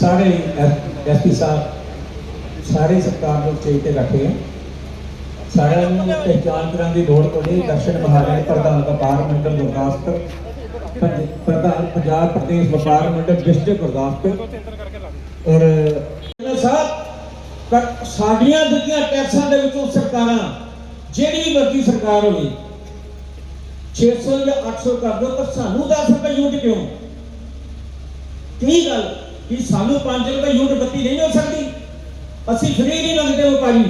ਸਾਰੇ ਐਸਪੀ ਸਾਹਿਬ, ਸਾਰੇ ਸਰਕਾਰ ਨੂੰ ਸਟੇਜ ਤੇ ਬੈਠੇ ਸਾਰਿਆਂ ਨੂੰ ਪਹਿਚਾਣ ਕਰਨ ਦੀ ਲੋੜ ਪਈ ਦਰਸ਼ਨ ਮਹਾਰਾਜ ਪ੍ਰਧਾਨ ਵਪਾਰ ਮੰਡਲ ਗੁਰਦਾਸਪੁਰ ਪ੍ਰਧਾਨ ਪੰਜਾਬ ਪ੍ਰਦੇਸ਼ ਵਪਾਰ ਮੰਡਲ ਡਿਸਟ੍ਰਿਕਟ ਗੁਰਦਾਸਪੁਰ। ਔਰ ਸਾਹਿਬ ਸਾਡੀਆਂ ਦਿੱਤੀਆਂ ਟੈਕਸਾਂ ਦੇ ਵਿੱਚੋਂ ਸਰਕਾਰਾਂ, ਜਿਹੜੀ ਮਰਜ਼ੀ ਸਰਕਾਰ ਹੋਵੇ 600 ਜਾਂ 800 ਕਰ ਦਿਓ, ਪਰ ਸਾਨੂੰ 10 ਰੁਪਏ ਯੂਨਿਟ ਕਿਉਂ? ਕੀ ਗੱਲ? ਕਿ ਸਾਨੂੰ 5 ਰੁਪਏ ਯੂਨਿਟ ਬੱਤੀ ਨਹੀਂ ਹੋ ਸਕਦੀ। ਅਸੀਂ ਫ੍ਰੀ ਨਹੀਂ ਮੰਗਦੇ ਵਪਾਰੀ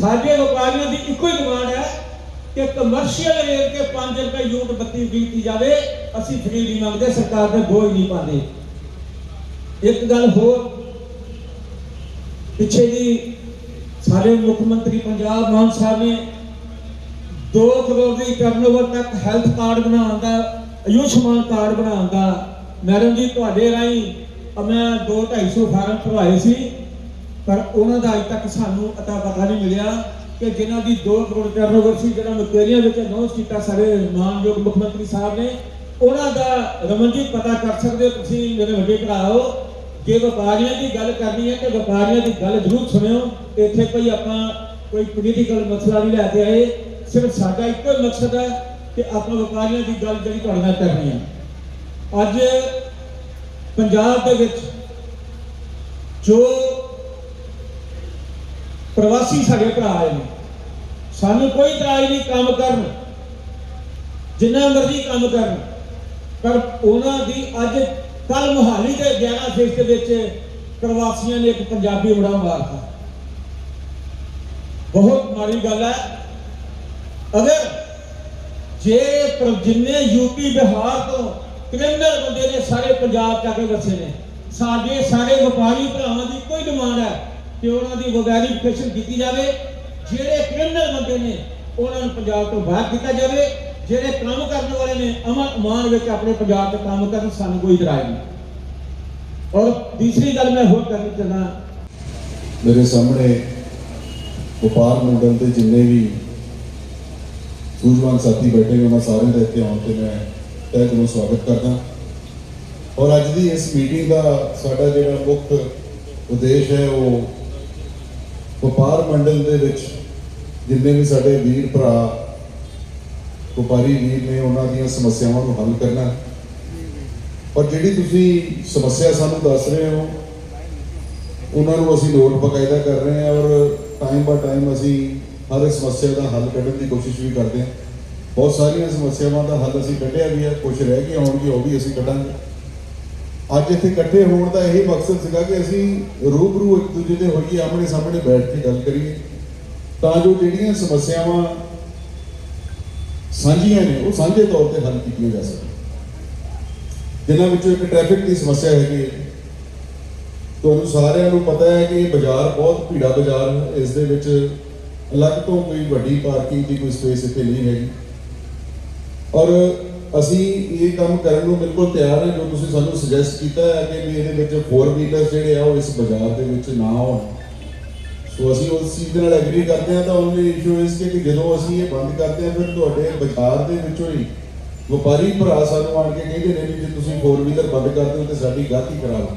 ਸਾਡੇ ਵਪਾਰੀਆਂ ਦੀ ਇੱਕੋ ਹੀ ਡਿਮਾਂਡ ਹੈ ਕਿ ਕਮਰਸ਼ੀਅਲ ਰੇਟ ਤੇ 5 ਰੁਪਏ ਯੂਨਿਟ ਬੱਤੀ ਦਿੱਤੀ ਜਾਵੇ। ਅਸੀਂ ਫ੍ਰੀ ਨਹੀਂ ਮੰਗਦੇ, ਸਰਕਾਰ ਦੇ ਬੋਝ ਨਹੀਂ ਪਾਉਂਦੇ। ਇੱਕ ਗੱਲ ਹੋਰ, ਪਿੱਛੇ ਜੀ ਸਾਡੇ ਮੁੱਖ ਮੰਤਰੀ ਪੰਜਾਬ ਮਾਨ ਸਾਹਿਬ ਨੇ 2 ਕਰੋੜ ਦੀ ਟਰਨਓਵਰ ਤੱਕ ਹੈਲਥ ਕਾਰਡ ਬਣਾਉਣ ਦਾ, ਆਯੁਸ਼ਮਾਨ ਕਾਰਡ ਬਣਾਉਣ ਦਾ, ਮੈਡਮ ਜੀ, ਤੁਹਾਡੇ ਰਾਹੀਂ ਮੈਂ 2 250 ਫਾਰਮ ਭਰਵਾਏ ਸੀ, ਪਰ ਉਹਨਾਂ ਦਾ ਅਜੇ ਤੱਕ ਸਾਨੂੰ ਅਤਾ ਪਤਾ ਨਹੀਂ ਮਿਲਿਆ ਕਿ ਜਿਨ੍ਹਾਂ ਦੀ 2 ਕਰੋੜ ਟਰਨਓਵਰ ਸੀ, ਜਿਹੜਾ ਮੁਕੇਰੀਆਂ ਵਿੱਚ ਅਨਾਉਂਸ ਕੀਤਾ ਸਾਡੇ ਮਾਨਯੋਗ ਮੁੱਖ ਮੰਤਰੀ ਸਾਹਿਬ ਨੇ, ਉਹਨਾਂ ਦਾ ਰਮਨ ਜੀ ਪਤਾ ਕਰ ਸਕਦੇ ਹੋ ਤੁਸੀਂ, ਮੇਰੇ ਵੱਡੇ ਭਰਾ ਹੋ ਜੇ ਵਪਾਰੀਆਂ ਦੀ ਗੱਲ ਕਰਨੀ ਹੈ ਤੇ ਵਪਾਰੀਆਂ ਦੀ ਗੱਲ ਜ਼ਰੂਰ ਸੁਣਿਓ ਇੱਥੇ ਕੋਈ ਆਪਾਂ ਕੋਈ ਪੋਲੀਟੀਕਲ ਮਸਲਾ ਨਹੀਂ ਲੈ ਕੇ ਆਏ, ਸਿਰਫ ਸਾਡਾ ਇੱਕੋ ਹੀ ਮਕਸਦ ਹੈ ਕਿ ਆਪਾਂ ਵਪਾਰੀਆਂ ਦੀ ਗੱਲ ਜਿਹੜੀ ਤੁਹਾਡੇ ਨਾਲ ਕਰਨੀ ਹੈ। ਅੱਜ ਪੰਜਾਬ ਦੇ ਵਿੱਚ ਜੋ ਪ੍ਰਵਾਸੀ ਸਾਡੇ ਭਰਾ ਆਏ ਨੇ, ਸਾਨੂੰ ਕੋਈ ਇਤਰਾਜ਼ ਨਹੀਂ ਕੰਮ ਕਰਨ, ਜਿੰਨਾ ਮਰਜ਼ੀ ਕੰਮ ਕਰਨ, ਪਰ ਉਹਨਾਂ ਦੀ ਅੱਜ ਕੱਲ ਮੁਹਾਲੀ ਦੇ 11 ਫੇਸ ਦੇ ਵਿੱਚ ਪ੍ਰਵਾਸੀਆਂ ਨੇ ਇੱਕ ਪੰਜਾਬੀ ਮੁੰਡਾ ਮਾਰਤਾ ਬਹੁਤ ਮਾੜੀ ਗੱਲ ਹੈ। ਅਗਰ ਜੇ ਪਰ- ਜਿੰਨੇ ਯੂਪੀ ਬਿਹਾਰ ਤੋਂ ਕ੍ਰਿਮੀਨਲ ਬੰਦੇ ਨੇ ਸਾਰੇ ਪੰਜਾਬ ਚ ਕੇ ਵਸੇ ਨੇ। ਸਾਡੇ ਸਾਰੇ ਵਪਾਰੀ ਭਰਾਵਾਂ ਦੀ ਕੋਈ ਡਿਮਾਂਡ ਹੈ ਕਿ ਉਹਨਾਂ ਦੀ ਵੈਰੀਫਿਕੇਸ਼ਨ ਕੀਤੀ ਜਾਵੇ। ਜਿਹੜੇ ਕ੍ਰਿਮੀਨਲ ਬੰਦੇ ਨੇ, ਉਹਨਾਂ ਨੂੰ ਪੰਜਾਬ ਤੋਂ ਬਾਹਰ ਕੀਤਾ ਜਾਵੇ। ਜਿਹੜੇ ਕੰਮ ਕਰਨ ਵਾਲੇ ਨੇ, ਅਮਨ ਅਮਾਨ ਵਿੱਚ ਆਪਣੇ ਪੰਜਾਬ 'ਚ ਕੰਮ ਕਰਨ, ਸਾਨੂੰ ਕੋਈ ਇਤਰਾਜ਼ ਨਹੀਂ। ਔਰ ਤੀਸਰੀ ਗੱਲ ਮੈਂ ਹੋਰ ਕਰਨੀ ਚਾਹੁੰਦਾ ਮੇਰੇ ਸਾਹਮਣੇ ਵਪਾਰ ਮੰਡਲ ਦੇ ਜਿੰਨੇ ਵੀ ਸੂਝਵਾਨ ਸਾਥੀ ਬੈਠੇ ਉਹਨਾਂ ਸਾਰਿਆਂ ਦਾ ਇੱਥੇ ਆਉਣ ਤੇ ਮੈਂ ਤਹਿ ਦਿਲੋਂ ਸਵਾਗਤ ਕਰਦਾ। ਔਰ ਅੱਜ ਦੀ ਇਸ ਮੀਟਿੰਗ ਦਾ ਸਾਡਾ ਜਿਹੜਾ ਮੁੱਖ ਉਦੇਸ਼ ਹੈ, ਉਹ ਵਪਾਰ ਮੰਡਲ ਦੇ ਵਿੱਚ ਜਿੰਨੇ ਵੀ ਸਾਡੇ ਵੀਰ ਭਰਾ, ਵਪਾਰੀ ਵੀਰ ਨੇ, ਉਹਨਾਂ ਦੀਆਂ ਸਮੱਸਿਆਵਾਂ ਨੂੰ ਹੱਲ ਕਰਨਾ। ਔਰ ਜਿਹੜੀ ਤੁਸੀਂ ਸਮੱਸਿਆ ਸਾਨੂੰ ਦੱਸ ਰਹੇ ਹੋ, ਉਹਨਾਂ ਨੂੰ ਅਸੀਂ ਨੋਟ ਬਕਾਇਦਾ ਕਰ ਰਹੇ ਹਾਂ ਔਰ ਟਾਈਮ ਬਾ ਟਾਈਮ ਅਸੀਂ ਹਰ ਇੱਕ ਸਮੱਸਿਆ ਦਾ ਹੱਲ ਕੱਢਣ ਦੀ ਕੋਸ਼ਿਸ਼ ਵੀ ਕਰਦੇ ਹਾਂ। ਬਹੁਤ ਸਾਰੀਆਂ ਸਮੱਸਿਆਵਾਂ ਦਾ ਹੱਲ ਅਸੀਂ ਕੱਢਿਆ ਵੀ ਹੈ ਕੁਝ ਰਹਿ ਗਏ ਹੋਣਗੇ ਉਹ ਵੀ ਅਸੀਂ ਕੱਢਾਂਗੇ। ਅੱਜ ਇੱਥੇ ਇਕੱਠੇ ਹੋਣ ਦਾ ਇਹ ਮਕਸਦ ਸੀਗਾ ਕਿ ਅਸੀਂ ਰੂਬਰੂ ਇੱਕ ਦੂਜੇ ਦੇ ਹੋਈਏ ਆਮਣੇ ਸਾਹਮਣੇ ਬੈਠ ਕੇ ਗੱਲ ਕਰੀਏ। ਤਾਂ ਜੋ ਜਿਹੜੀਆਂ ਸਮੱਸਿਆਵਾਂ ਸਾਂਝੀਆਂ ਨੇ, ਉਹ ਸਾਂਝੇ ਤੌਰ ਤੇ ਹੱਲ ਕੀਤੀਆਂ ਜਾ ਸਕਣ। ਜਿਨ੍ਹਾਂ ਵਿੱਚੋਂ ਇੱਕ ਟ੍ਰੈਫਿਕ ਦੀ ਸਮੱਸਿਆ ਹੈਗੀ ਹੈ। ਤੁਹਾਨੂੰ ਸਾਰਿਆਂ ਨੂੰ ਪਤਾ ਹੈ ਕਿ ਇਹ ਬਾਜ਼ਾਰ ਬਹੁਤ ਭੀੜਾ ਬਾਜ਼ਾਰ ਹੈ। ਇਸ ਦੇ ਵਿੱਚ ਅਲੱਗ ਤੋਂ ਕੋਈ ਵੱਡੀ ਪਾਰਕਿੰਗ ਦੀ ਕੋਈ ਸਪੇਸ ਇੱਥੇ ਨਹੀਂ ਹੈਗੀ। ਔਰ ਅਸੀਂ ਇਹ ਕੰਮ ਕਰਨ ਨੂੰ ਬਿਲਕੁਲ ਤਿਆਰ ਹਾਂ, ਜੋ ਤੁਸੀਂ ਸਾਨੂੰ ਸੁਜੈਸਟ ਕੀਤਾ ਹੈ ਕਿ ਵੀ ਇਹਦੇ ਵਿੱਚ 4 ਵੀਲਰ ਜਿਹੜੇ ਆ, ਉਹ ਇਸ ਬਾਜ਼ਾਰ ਦੇ ਵਿੱਚ ਨਾ ਹੋਣ ਸੋ ਅਸੀਂ ਉਸ ਚੀਜ਼ ਦੇ ਨਾਲ ਐਗਰੀ ਕਰਦੇ ਹਾਂ, ਤਾਂ ਉਹਨੇ ਇਸ਼ੂ ਇਸ ਕਿ ਜਦੋਂ ਅਸੀਂ ਇਹ ਬੰਦ ਕਰਦੇ ਹਾਂ, ਫਿਰ ਤੁਹਾਡੇ ਬਾਜ਼ਾਰ ਦੇ ਵਿੱਚੋਂ ਹੀ ਵਪਾਰੀ ਭਰਾ ਸਾਨੂੰ ਆਣ ਕੇ ਕਹਿੰਦੇ ਨੇ ਵੀ ਜੇ ਤੁਸੀਂ 4 ਵੀਲਰ ਬੰਦ ਕਰਦੇ ਹੋ ਤੇ ਸਾਡੀ ਗਾਹਕੀ ਖਰਾਬ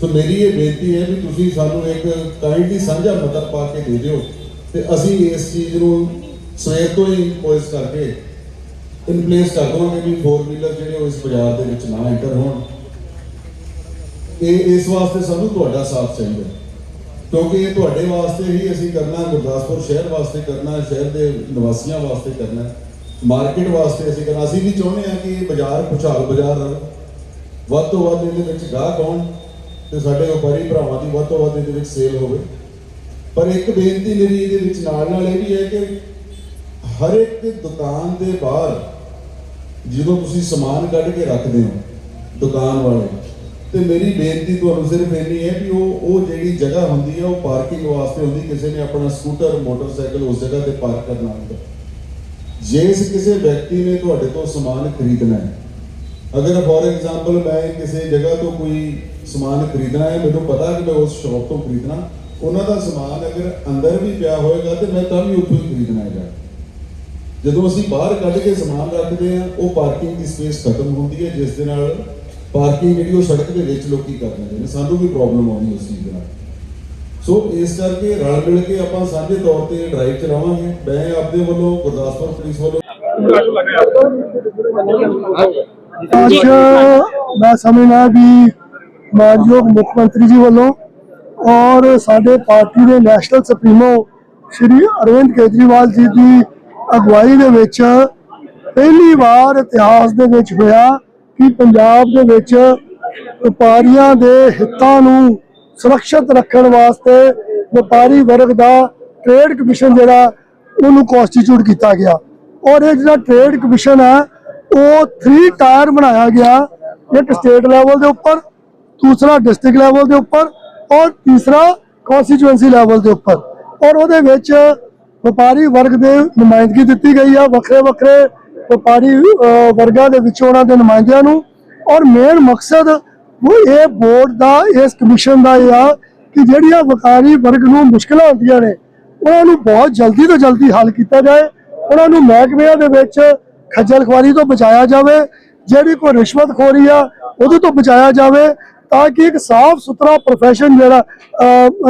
ਸੋ ਮੇਰੀ ਇਹ ਬੇਨਤੀ ਹੈ ਵੀ ਤੁਸੀਂ ਸਾਨੂੰ ਇੱਕ ਕਾਈਂਡਲੀ ਸਾਂਝਾ ਮਤਲਬ ਪਾ ਕੇ ਦੇ ਦਿਓ ਤੇ ਅਸੀਂ ਇਸ ਚੀਜ਼ ਨੂੰ ਸਵੇਰ ਤੋਂ ਹੀ ਪੁਲਿਸ ਕਰਕੇ ਇਨ ਕਰ ਦਵਾਂਗੇ ਵੀ 4 ਵੀਲਰ ਜਿਹੜੇ ਉਹ ਇਸ ਬਾਜ਼ਾਰ ਦੇ ਵਿੱਚ ਨਾ ਐਂਟਰ ਹੋਣ। ਇਹ, ਇਸ ਵਾਸਤੇ ਸਾਨੂੰ ਤੁਹਾਡਾ ਸਾਥ ਚਾਹੀਦਾ ਹੈ। ਕਿਉਂਕਿ ਇਹ ਤੁਹਾਡੇ ਵਾਸਤੇ ਹੀ ਅਸੀਂ ਕਰਨਾ, ਗੁਰਦਾਸਪੁਰ ਸ਼ਹਿਰ ਵਾਸਤੇ ਕਰਨਾ, ਸ਼ਹਿਰ ਦੇ ਨਿਵਾਸੀਆਂ ਵਾਸਤੇ ਕਰਨਾ ਮਾਰਕੀਟ ਵਾਸਤੇ ਅਸੀਂ ਕਰਨਾ। ਅਸੀਂ ਵੀ ਚਾਹੁੰਦੇ ਹਾਂ ਕਿ ਇਹ ਬਾਜ਼ਾਰ, ਖੁਸ਼ਹਾਲ ਬਾਜ਼ਾਰ ਰਹੇ ਵੱਧ ਤੋਂ ਵੱਧ ਇਹਦੇ ਵਿੱਚ ਗਾਹਕ ਆਉਣ ਤੇ ਸਾਡੇ ਵਪਾਰੀ ਭਰਾਵਾਂ ਦੀ ਵੱਧ ਤੋਂ ਵੱਧ ਇਹਦੇ ਵਿੱਚ ਸੇਲ ਹੋਵੇ। ਪਰ ਇੱਕ ਬੇਨਤੀ ਮੇਰੀ ਇਹਦੇ ਵਿੱਚ ਨਾਲ ਨਾਲ ਇਹ ਵੀ ਹੈ ਕਿ ਹਰ ਇੱਕ ਦੁਕਾਨ ਦੇ ਬਾਹਰ ਜਦੋਂ ਤੁਸੀਂ ਸਮਾਨ ਕੱਢ ਕੇ ਰੱਖਦੇ ਹੋ ਦੁਕਾਨ ਵਾਲੇ, ਤੇ ਮੇਰੀ ਬੇਨਤੀ ਤੁਹਾਨੂੰ ਸਿਰਫ ਇੰਨੀ ਹੈ ਵੀ ਉਹ ਉਹ ਜਿਹੜੀ ਜਗ੍ਹਾ ਹੁੰਦੀ ਹੈ, ਉਹ ਪਾਰਕਿੰਗ ਵਾਸਤੇ ਹੁੰਦੀ, ਕਿਸੇ ਨੇ ਆਪਣਾ ਸਕੂਟਰ ਮੋਟਰਸਾਈਕਲ ਉਸ ਜਗ੍ਹਾ ਤੇ ਪਾਰਕ ਕਰਨਾ ਹੁੰਦਾ। ਜੇ ਕਿਸੇ ਵਿਅਕਤੀ ਨੇ ਤੁਹਾਡੇ ਤੋਂ ਸਮਾਨ ਖਰੀਦਣਾ ਹੈ, ਅਗਰ ਫੋਰ ਐਗਜ਼ਾਮਪਲ ਮੈਂ ਕਿਸੇ ਜਗ੍ਹਾ ਤੋਂ ਕੋਈ ਸਮਾਨ ਖਰੀਦਣਾ ਹੈ, ਮੈਨੂੰ ਪਤਾ ਕਿ ਮੈਂ ਉਸ ਸ਼ਾਪ ਤੋਂ ਖਰੀਦਣਾ, ਉਹਨਾਂ ਦਾ ਸਮਾਨ ਅਗਰ ਅੰਦਰ ਵੀ ਪਿਆ ਹੋਏਗਾ ਤੇ ਮੈਂ ਤਾਂ ਵੀ ਉੱਥੋਂ ਹੀ ਖਰੀਦਣਾ ਹੈਗਾ। ਜਦੋਂ ਅਸੀਂ ਬਾਹਰ ਕੱਢ ਕੇ ਸਮਾਨ ਰੱਖਦੇ ਹਾਂ, ਉਹ ਪਾਰਕਿੰਗ ਦੀ ਸਪੇਸ ਖਤਮ ਹੁੰਦੀ ਹੈ, ਜਿਸ ਦੇ ਨਾਲ ਪਾਰਕਿੰਗ ਜਿਹੜੀ ਉਹ ਸੜਕ ਦੇ ਵਿੱਚ ਲੋਕੀ ਕਰ ਦਿੰਦੇ ਨੇ। ਸਾਨੂੰ ਵੀ ਪ੍ਰੋਬਲਮ ਆਉਂਦੀ ਉਸ ਚੀਜ਼ ਨਾਲ। ਸੋ ਇਸ ਕਰਕੇ ਰਲ ਮਿਲ ਕੇ ਆਪਾਂ ਸਾਂਝੇ ਤੌਰ ਤੇ ਡਰਾਈਵ ਚਲਾਵਾਂਗੇ। ਮੈਂ ਆਪਦੇ ਵੱਲੋਂ ਗੁਰਦਾਸਪੁਰ ਪੁਲਿਸ ਵੱਲੋਂ ਅੱਜ ਮੈਂ ਸਮਝਦਾ ਵੀ ਮਾਨਯੋਗ ਮੁੱਖ ਮੰਤਰੀ ਜੀ ਵੱਲੋਂ ਔਰ ਸਾਡੇ ਪਾਰਟੀ ਦੇ ਨੈਸ਼ਨਲ ਸੁਪਰੀਮੋ ਸ਼੍ਰੀ ਅਰਵਿੰਦ ਕੇਜਰੀਵਾਲ ਜੀ ਦੀ ਅਗਵਾਈ ਦੇ ਵਿੱਚ ਪਹਿਲੀ ਵਾਰ ਇਤਿਹਾਸ ਦੇ ਵਿੱਚ ਹੋਇਆ ਕਿ ਪੰਜਾਬ ਦੇ ਵਿੱਚ ਵਪਾਰੀਆਂ ਦੇ ਹਿੱਤਾਂ ਨੂੰ ਸੁਰੱਖਿਅਤ ਰੱਖਣ ਵਾਸਤੇ ਵਪਾਰੀ ਵਰਗ ਦਾ ਟ੍ਰੇਡ ਕਮਿਸ਼ਨ ਜਿਹੜਾ, ਉਹਨੂੰ ਕਨਸਟੀਟਿਊਟ ਕੀਤਾ ਗਿਆ। ਔਰ ਇਹ ਜਿਹੜਾ ਟ੍ਰੇਡ ਕਮਿਸ਼ਨ ਹੈ, ਉਹ 3 ਟਾਇਰ ਬਣਾਇਆ ਗਿਆ। ਇੱਕ ਸਟੇਟ ਲੈਵਲ ਦੇ ਉੱਪਰ, ਦੂਸਰਾ ਡਿਸਟ੍ਰਿਕਟ ਲੈਵਲ ਦੇ ਉੱਪਰ ਔਰ ਤੀਸਰਾ ਕਨਸਟੀਚੁਐਂਸੀ ਲੈਵਲ ਦੇ ਉੱਪਰ। ਔਰ ਉਹਦੇ ਵਿੱਚ ਵਪਾਰੀ ਵਰਗ ਦੇ ਨੁਮਾਇੰਦਗੀ ਦਿੱਤੀ ਗਈ ਆ। ਵੱਖਰੇ ਵੱਖਰੇ ਵਪਾਰੀ ਵਰਗਾਂ ਦੇ ਵਿੱਚੋਂ ਉਹਨਾਂ ਦੇ ਨੁਮਾਇੰਦਿਆਂ ਨੂੰ। ਔਰ ਮੇਨ ਮਕਸਦ ਉਹ ਇਹ ਬੋਰਡ ਦਾ, ਇਸ ਕਮਿਸ਼ਨ ਦਾ ਇਹ ਆ ਕਿ ਜਿਹੜੀਆਂ ਵਪਾਰੀ ਵਰਗ ਨੂੰ ਮੁਸ਼ਕਲਾਂ ਆਉਂਦੀਆਂ ਨੇ, ਉਹਨਾਂ ਨੂੰ ਬਹੁਤ ਜਲਦੀ ਤੋਂ ਜਲਦੀ ਹੱਲ ਕੀਤਾ ਜਾਏ। ਉਹਨਾਂ ਨੂੰ ਮਹਿਕਮਿਆਂ ਦੇ ਵਿੱਚ ਖੱਜਲ ਖੁਆਰੀ ਤੋਂ ਬਚਾਇਆ ਜਾਵੇ। ਜਿਹੜੀ ਕੋਈ ਰਿਸ਼ਵਤਖੋਰੀ ਆ, ਉਹਦੇ ਤੋਂ ਬਚਾਇਆ ਜਾਵੇ ਤਾਂ ਕਿ ਇੱਕ ਸਾਫ਼ ਸੁਥਰਾ ਪ੍ਰੋਫੈਸ਼ਨ ਜਿਹੜਾ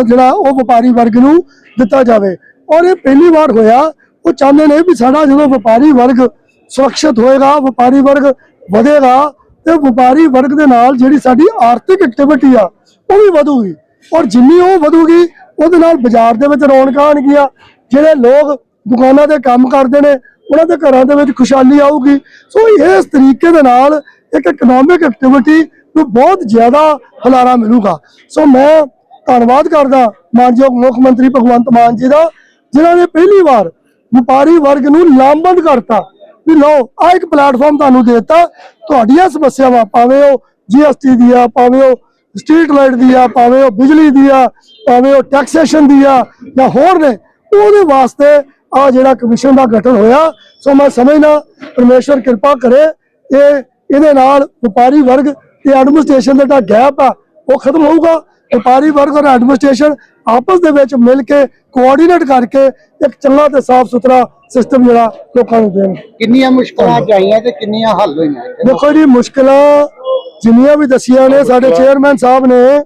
ਜਿਹੜਾ ਉਹ ਵਪਾਰੀ ਵਰਗ ਨੂੰ ਦਿੱਤਾ ਜਾਵੇ। ਔਰ ਇਹ ਪਹਿਲੀ ਵਾਰ ਹੋਇਆ। ਉਹ ਚਾਹੁੰਦੇ ਨੇ ਵੀ ਸਾਡਾ ਜਦੋਂ ਵਪਾਰੀ ਵਰਗ ਸੁਰੱਖਿਅਤ ਹੋਏਗਾ, ਵਪਾਰੀ ਵਰਗ ਵਧੇਗਾ, ਤੇ ਵਪਾਰੀ ਵਰਗ ਦੇ ਨਾਲ ਜਿਹੜੀ ਸਾਡੀ ਆਰਥਿਕ ਐਕਟੀਵਿਟੀ ਆ, ਉਹ ਵੀ ਵਧੂਗੀ। ਔਰ ਜਿੰਨੀ ਉਹ ਵਧੂਗੀ, ਉਹਦੇ ਨਾਲ ਬਾਜ਼ਾਰ ਦੇ ਵਿੱਚ ਰੌਣਕਾਂ ਆਉਣਗੀਆਂ। ਜਿਹੜੇ ਲੋਕ ਦੁਕਾਨਾਂ ਤੇ ਕੰਮ ਕਰਦੇ ਨੇ, ਉਹਨਾਂ ਦੇ ਘਰਾਂ ਦੇ ਵਿੱਚ ਖੁਸ਼ਹਾਲੀ ਆਊਗੀ। ਸੋ ਇਸ ਤਰੀਕੇ ਦੇ ਨਾਲ ਇੱਕ ਇਕਨੋਮਿਕ ਐਕਟੀਵਿਟੀ ਨੂੰ ਬਹੁਤ ਜ਼ਿਆਦਾ ਹਲਾਰਾ ਮਿਲੂਗਾ। ਸੋ ਮੈਂ ਧੰਨਵਾਦ ਕਰਦਾ ਮਾਨਯੋਗ ਮੁੱਖ ਮੰਤਰੀ ਭਗਵੰਤ ਮਾਨ ਜੀ ਦਾ। ਜਿਨ੍ਹਾਂ ਨੇ ਪਹਿਲੀ ਵਾਰ ਵਪਾਰੀ ਵਰਗ ਨੂੰ ਲਾਮਬੰਦ ਕਰਤਾ। ਵੀ ਲਓ ਆ ਇੱਕ ਪਲੇਟਫਾਰਮ ਤੁਹਾਨੂੰ ਦੇ ਦਿੱਤਾ। ਤੁਹਾਡੀਆਂ ਸਮੱਸਿਆਵਾਂ ਭਾਵੇਂ ਉਹ ਜੀਐਸਟੀ ਦੀ ਆ ਭਾਵੇਂ ਉਹ, ਸਟਰੀਟ ਲਾਈਟ ਦੀ ਆ ਭਾਵੇਂ ਉਹ, ਬਿਜਲੀ ਦੀ ਆ ਭਾਵੇਂ ਉਹ ਟੈਕਸੇਸ਼ਨ ਦੀ ਆ, ਜਾਂ ਹੋਰ ਨੇ, ਉਹਦੇ ਵਾਸਤੇ ਆ ਜਿਹੜਾ ਕਮਿਸ਼ਨ ਦਾ ਗਠਨ ਹੋਇਆ, ਸੋ ਮੈਂ ਸਮਝਦਾ, ਪਰਮੇਸ਼ਵਰ ਕਿਰਪਾ ਕਰੇ, ਇਹ, ਇਹਦੇ ਨਾਲ ਵਪਾਰੀ ਵਰਗ ਤੇ ਐਡਮਿਨਿਸਟ੍ਰੇਸ਼ਨ ਦਾ ਜਿਹੜਾ ਗੈਪ ਆ, ਉਹ ਖਤਮ ਹੋਊਗਾ। ਵਪਾਰੀ ਵਰਗ ਔਰ ਐਡਮਿਨਿਸਟ੍ਰੇਸ਼ਨ ਆਪਸ ਦੇ ਵਿੱਚ ਮਿਲ ਕੇ ਕੋਆਰਡੀਨੇਟ ਕਰਕੇ ਇੱਕ ਚੰਗਾ ਤੇ ਸਾਫ਼ ਸੁਥਰਾ ਸਿਸਟਮ ਜਿਹੜਾ ਲੋਕਾਂ ਨੂੰ ਦੇਣ। ਕਿੰਨੀਆਂ ਮੁਸ਼ਕਲਾਂ ਚਾਹੀਆਂ ਤੇ ਕਿੰਨੀਆਂ ਹੱਲ ਹੋਈਆਂ? ਦੇਖੋ ਜੀ ਮੁਸ਼ਕਲਾਂ ਜਿੰਨੀਆਂ ਵੀ ਦਸੀਆਂ ਨੇ ਸਾਡੇ ਚੇਅਰਮੈਨ ਸਾਹਿਬ ਨੇ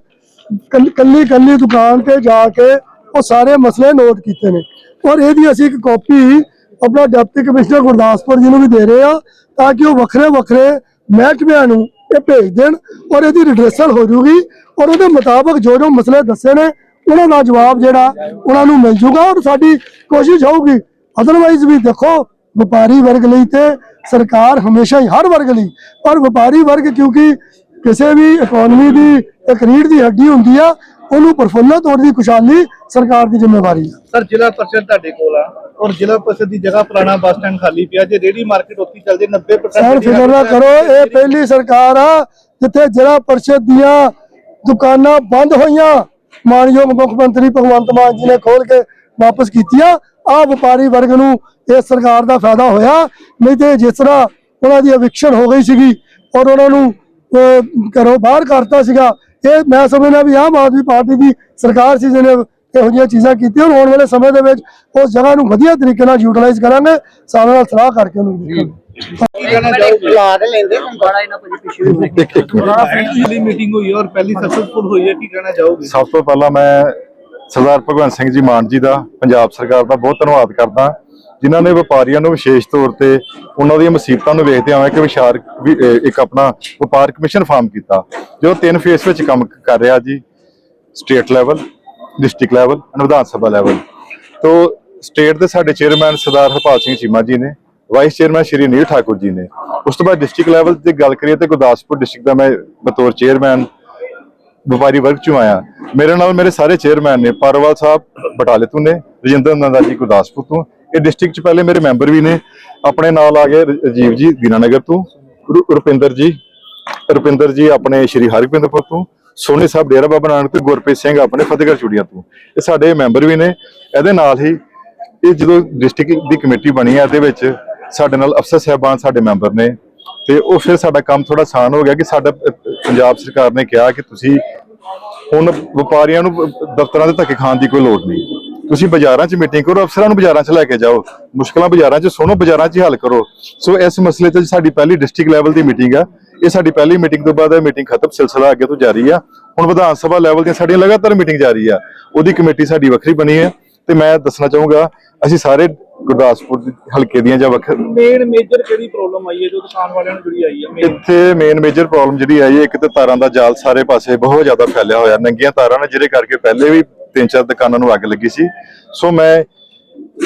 ਕੱਲੀ ਕੱਲੀ ਦੁਕਾਨ ਤੇ ਜਾ ਕੇ ਉਹ ਸਾਰੇ ਮਸਲੇ ਨੋਟ ਕੀਤੇ ਨੇ। ਔਰ ਇਹਦੀ ਅਸੀਂ ਇੱਕ ਕਾਪੀ ਆਪਣਾ ਡਿਪਟੀ ਕਮਿਸ਼ਨਰ ਗੁਰਦਾਸਪੁਰ ਜੀ ਨੂੰ ਵੀ ਦੇ ਰਹੇ ਆ ਤਾਂ ਕਿ ਉਹ ਵੱਖਰੇ ਵੱਖਰੇ ਮਹਿਕਮਿਆਂ ਨੂੰ ਇਹ ਭੇਜ ਦੇਣ ਔਰ ਇਹਦੀ ਰਿਡਰੈਸਲ ਹੋ ਜੂਗੀ ਔਰ ਉਹਦੇ ਮੁਤਾਬਕ ਜੋ ਜੋ ਮਸਲੇ ਦੱਸੇ ਨੇ, ਉਹਨਾਂ ਦਾ ਜਵਾਬ ਜਿਹੜਾ ਉਹਨਾਂ ਨੂੰ ਮਿਲ ਜੂਗਾ ਔਰ ਸਾਡੀ ਕੋਸ਼ਿਸ਼ ਹੋਊਗੀ। ਅਦਰਵਾਈਜ਼ ਵੀ ਦੇਖੋ, ਵਪਾਰੀ ਵਰਗ ਲਈ ਤੇ ਸਰਕਾਰ ਹਮੇਸ਼ਾ ਹੀ ਹਰ ਵਰਗ ਲਈ, ਪਰ ਵਪਾਰੀ ਵਰਗ ਕਿਉਂਕਿ ਕਿਸੇ ਵੀ ਇਕਨੋਮੀ ਦੀ ਇੱਕ ਦੀ ਹੱਡੀ ਹੁੰਦੀ ਆ ਉਹਨੂੰ ਪ੍ਰਫੁੱਲਤ ਹੋਣ ਦੀ ਖੁਸ਼ਹਾਲੀ ਸਰਕਾਰ ਦੀ ਜ਼ਿੰਮੇਵਾਰੀ ਹੈ। ਸਰ ਜ਼ਿਲ੍ਹਾ ਪਰਿਸ਼ਦ ਤੁਹਾਡੇ ਕੋਲ ਆ। ਔਰ ਜ਼ਿਲ੍ਹਾ ਪਰਿਸ਼ਦ ਦੀ ਜਗ੍ਹਾ ਪੁਰਾਣਾ ਬੱਸ ਸਟੈਂਡ ਖਾਲੀ ਪਿਆ ਜੇ ਰੇੜੀ ਮਾਰਕੀਟ ਉੱਥੇ ਚੱਲਦੇ 90% ਸਰ ਫਿਕਰ ਨਾ ਕਰੋ ਇਹ ਪਹਿਲੀ ਸਰਕਾਰ ਆ ਜਿੱਥੇ ਜ਼ਿਲ੍ਹਾ ਪਰਿਸ਼ਦ ਦੀਆਂ ਦੁਕਾਨਾਂ ਬੰਦ ਹੋਈਆਂ। ਮਾਨਯੋਗ ਮੁੱਖ ਮੰਤਰੀ ਭਗਵੰਤ ਮਾਨ ਜੀ ਨੇ ਖੋਲ ਕੇ ਵਾਪਸ ਕੀਤੀਆਂ। ਆ ਵਪਾਰੀ ਵਰਗ ਨੂੰ ਇਸ ਸਰਕਾਰ ਦਾ ਫਾਇਦਾ ਹੋਇਆ। ਨਹੀਂ ਤੇ ਜਿਸ ਤਰ੍ਹਾਂ ਉਹਨਾਂ ਦੀ eviction ਹੋ ਗਈ ਸੀਗੀ ਔਰ ਉਹਨਾਂ ਨੂੰ ਘਰੋਂ ਬਾਹਰ ਕਰਤਾ ਸੀਗਾ ਇਹ ਮੈਂ ਸਮਝਦਾ ਵੀ ਆਮ ਆਦਮੀ ਪਾਰਟੀ ਦੀ ਸਰਕਾਰ ਸੀ ਜਿਹਨੇ ਇਹੋ ਜਿਹੀਆਂ ਚੀਜ਼ਾਂ ਕੀਤੀਆਂ ਆਉਣ ਵਾਲੇ ਸਮੇਂ ਦੇ ਵਿੱਚ ਉਸ ਜਗ੍ਹਾ ਨੂੰ ਵਧੀਆ ਤਰੀਕੇ ਨਾਲ ਯੂਟਿਲਾਈਜ਼ ਕਰਾਂਗੇ ਸਾਰਿਆਂ ਨਾਲ ਸਲਾਹ ਕਰਕੇ ਉਹਨੂੰ ਚਾਹੋਗੇ? ਸਭ ਤੋਂ ਪਹਿਲਾਂ ਮੈਂ ਸਰਦਾਰ ਭਗਵੰਤ ਸਿੰਘ ਜੀ ਮਾਨ ਜੀ ਦਾ ਪੰਜਾਬ ਸਰਕਾਰ ਦਾ ਬਹੁਤ ਧੰਨਵਾਦ ਕਰਦਾ। ਜਿਨ੍ਹਾਂ ਨੇ ਵਪਾਰੀਆਂ ਨੂੰ ਵਿਸ਼ੇਸ਼ ਤੌਰ ਤੇ ਉਹਨਾਂ ਦੀਆਂ ਮੁਸੀਬਤਾਂ ਨੂੰ ਵੇਖਦੇ ਹੋਏ ਇੱਕ ਵਿਸ਼ਾਰ ਇੱਕ ਆਪਣਾ ਵਪਾਰ ਕਮਿਸ਼ਨ ਫਾਰਮ ਕੀਤਾ। ਜੋ ਤਿੰਨ ਫੇਸ ਵਿੱਚ ਕੰਮ ਕਰ ਰਿਹਾ ਜੀ, state level, district level and Vidhan Sabha level. ਤੋਂ ਸਟੇਟ ਦੇ ਸਾਡੇ ਚੇਅਰਮੈਨ ਸਰਦਾਰ ਹਰਪਾਲ ਸਿੰਘ ਚੀਮਾ ਜੀ ਨੇ, ਵਾਈਸ ਚੇਅਰਮੈਨ ਸ਼੍ਰੀ ਨੀਲ ਠਾਕੁਰ ਜੀ ਨੇ। ਉਸ ਤੋਂ ਬਾਅਦ ਡਿਸਟ੍ਰਿਕਟ ਲੈਵਲ ਦੀ ਗੱਲ ਕਰੀਏ ਤੇ ਗੁਰਦਾਸਪੁਰ ਡਿਸਟ੍ਰਿਕਟ ਦਾ ਮੈਂ ਬਤੌਰ ਚੇਅਰਮੈਨ, ਵਪਾਰੀ ਵਰਗ ਚੋਂ ਆਇਆ। ਮੇਰੇ ਨਾਲ ਮੇਰੇ ਸਾਰੇ ਚੇਅਰਮੈਨ ਨੇ, ਪਾਰੋਵਾਲ ਸਾਹਿਬ ਬਟਾਲੇ ਤੋਂ ਨੇ, ਰਜਿੰਦਰ ਨੰਦਾ ਜੀ ਗੁਰਦਾਸਪੁਰ ਤੋਂ ਇਹ ਡਿਸਟ੍ਰਿਕਟ ਚ ਪਹਿਲੇ ਮੇਰੇ ਮੈਂਬਰ ਵੀ ਨੇ। ਆਪਣੇ ਨਾਲ ਆ ਗਏ ਰ- ਰਾਜੀਵ ਜੀ ਦੀਨਾਨਗਰ ਤੋਂ ਰੁ- ਰੁਪਿੰਦਰ ਜੀ। ਰੁਪਿੰਦਰ ਜੀ ਆਪਣੇ ਸ਼੍ਰੀ ਹਰਗੋਬਿੰਦਪੁਰ ਤੋਂ, ਸੋਨੀ ਸਾਹਿਬ ਡੇਰਾ ਬਾਬਾ ਨਾਨਕ ਤੇ ਗੁਰਪ੍ਰੀਤ ਸਿੰਘ ਆਪਣੇ ਫਤਿਹਗੜ੍ਹ ਚੂੜੀਆਂ ਤੋਂ। ਇਹ ਸਾਡੇ ਮੈਂਬਰ ਵੀ ਨੇ। ਇਹਦੇ ਨਾਲ ਹੀ ਇਹ ਜਦੋਂ ਡਿਸਟ੍ਰਿਕਟ ਦੀ ਕਮੇਟੀ ਬਣੀ ਹੈ ਇਹਦੇ ਵਿੱਚ ਸਾਡੇ ਨਾਲ ਅਫਸਰ ਸਾਹਿਬਾਨ ਸਾਡੇ ਮੈਂਬਰ ਨੇ। ਤੇ ਉਹ ਫਿਰ ਸਾਡਾ ਕੰਮ ਥੋੜਾ ਆਸਾਨ ਹੋ ਗਿਆ ਕਿ ਸਾਡਾ ਪੰਜਾਬ ਸਰਕਾਰ ਨੇ ਕਿਹਾ ਕਿ ਤੁਸੀਂ ਹੁਣ ਵਪਾਰੀਆਂ ਨੂੰ ਦਫ਼ਤਰਾਂ ਦੇ ਧੱਕੇ ਖਾਣ ਦੀ ਕੋਈ ਲੋੜ ਨਹੀਂ। ਤੁਸੀਂ ਬਾਜ਼ਾਰਾਂ 'ਚ ਮੀਟਿੰਗ ਕਰੋ ਅਫਸਰਾਂ ਨੂੰ ਬਾਜ਼ਾਰਾਂ 'ਚ ਲੈ ਕੇ ਜਾਓ। ਮੁਸ਼ਕਲਾਂ ਬਾਜ਼ਾਰਾਂ 'ਚ ਸੁਣੋ ਬਾਜ਼ਾਰਾਂ 'ਚ ਹੱਲ ਕਰੋ। ਸੋ ਇਸ ਮਸਲੇ ਤੇ ਸਾਡੀ ਪਹਿਲੀ ਡਿਸਟ੍ਰਿਕਟ ਲੈਵਲ ਦੀ ਮੀਟਿੰਗ ਆ। ਇਹ ਸਾਡੀ ਪਹਿਲੀ ਮੀਟਿੰਗ ਤੋਂ ਬਾਅਦ ਇਹ ਮੀਟਿੰਗ ਖਤਮ ਸਿਲਸਿਲਾ ਅੱਗੇ ਤੋਂ ਜਾਰੀ ਆ। ਹੁਣ ਵਿਧਾਨ ਸਭਾ ਲੈਵਲ ਦੀਆਂ ਸਾਡੀਆਂ ਲਗਾਤਾਰ ਮੀਟਿੰਗ ਜਾਰੀ ਆ। ਉਹਦੀ ਕਮੇਟੀ ਸਾਡੀ ਵੱਖਰੀ ਬਣੀ ਹੈ। ਤੇ ਮੈਂ ਦੱਸਣਾ ਚਾਹੂੰਗਾ ਅਸੀਂ ਸਾਰੇ ਗੁਰਦਾਸਪੁਰ ਦੇ ਹਲਕੇ ਦੀਆਂ ਜਾਂ ਵੱਖ ਮੇਨ ਮੇਜਰ ਕਿਹੜੀ ਪ੍ਰੋਬਲਮ ਆਈ ਹੈ? ਜੋ ਦੁਕਾਨ ਵਾਲਿਆਂ ਨੂੰ ਜੁੜੀ ਆਈ ਹੈ? ਇੱਥੇ ਮੇਨ ਮੇਜਰ ਪ੍ਰੋਬਲਮ ਜਿਹੜੀ ਆਈ ਹੈ ਇੱਕ ਤੇ ਤਾਰਾਂ ਦਾ ਜਾਲ ਸਾਰੇ ਪਾਸੇ ਬਹੁਤ ਜ਼ਿਆਦਾ ਫੈਲਿਆ ਹੋਇਆ। ਨੰਗੀਆਂ ਤਾਰਾਂ ਨੇ ਜਿਹਦੇ ਕਰਕੇ ਪਹਿਲੇ ਵੀ ਤਿੰਨ ਚਾਰ ਦੁਕਾਨਾਂ ਨੂੰ ਅੱਗ ਲੱਗੀ ਸੀ। ਸੋ ਮੈਂ